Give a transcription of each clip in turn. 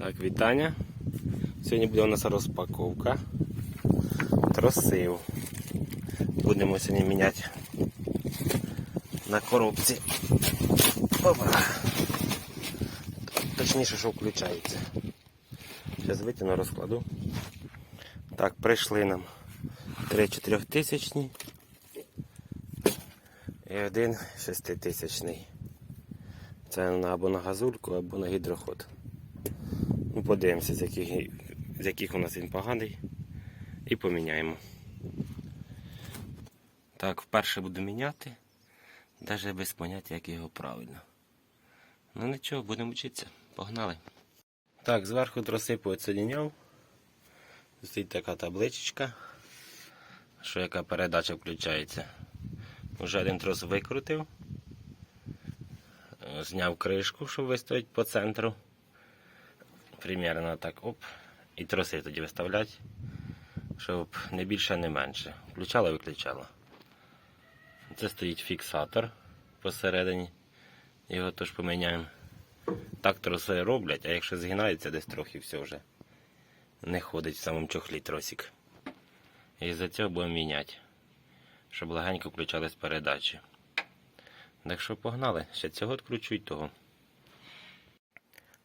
Так, вітання. Сьогодні буде у нас розпаковка тросив. Будемо сьогодні міняти на коробці. Опа. Точніше, що включається. Зараз витягну, розкладу. Так, прийшли нам 3 чотирьохтисячні і один шеститисячний. Це або на газульку, або на гідроход. Ну, подивимося, з яких, з яких у нас він поганий. І поміняємо. Так, вперше буду міняти. Навіть без поняття, як його правильно. Ну нічого, будемо вчитися. Погнали. Так, зверху троси підсоединяв. Стоїть така табличечка, що яка передача включається. Уже один трос викрутив. Зняв кришку, щоб виставити по центру. Примерно так, оп. І троси тоді виставляти, щоб не більше, не менше. Включало, виключало. Це стоїть фіксатор посередині. Його теж поміняємо. Так троси роблять, а якщо згинається десь трохи все вже. Не ходить в самому чохлі тросик. І за цього будемо міняти, щоб легенько включались передачі. Так що погнали, ще цього відключу того.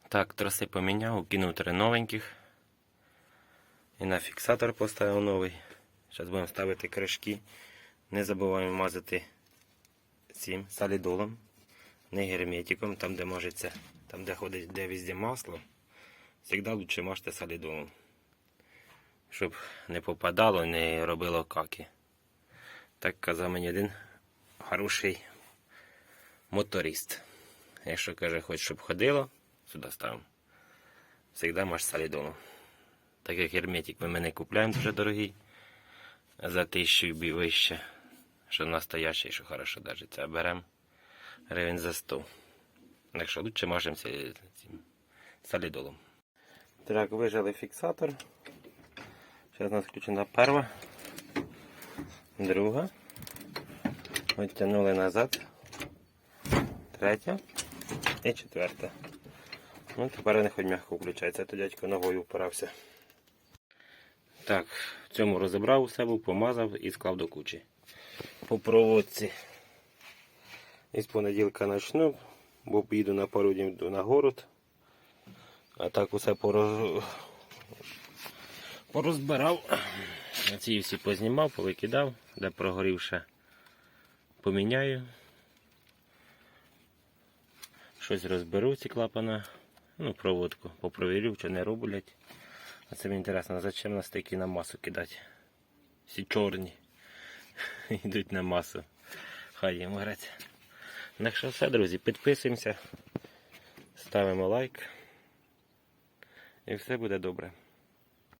Так, троси поміняв, кинув три новеньких. І на фіксатор поставив новий. Зараз будемо ставити кришки. Не забуваємо мазати цим солідолом, не герметиком, там де можеться, там де ходить, де везде масло. Завжди лучше мажте солідолом. Щоб не попадало, не робило каки. Так казав мені один хороший моторист. Якщо каже, хоч щоб ходило, сюди ставимо. Завжди маш солідолом. Так як герметик ми мене купляємо дуже дорогий. За тисячу і вище. Що настоящий, що хорошо держиться. Беремо гривень за 100. Так що лучше мажемося цим солідолом. Так, вижали фіксатор. Зараз у нас включена перша, друга. Витягнули назад. Третя і четверта. Ну, тепер не хоч м'яко включається, то дядько ногою впирався. Так, в цьому розібрав усе, був, помазав і склав до кучі. По проводці. І з понеділка почну, бо поїду на пару днів на город. А так усе пороз... порозбирав. Ці всі познімав, повикидав, де прогорівше поміняю. Щось розберу ці клапана. Ну, проводку попровірю, чи не роблять. А це мені інтересно, зачем нас такі на масу кидати? Всі чорні. Йдуть на масу. Хай їм грати. Так що все, друзі, підписуємося, ставимо лайк. І все буде добре.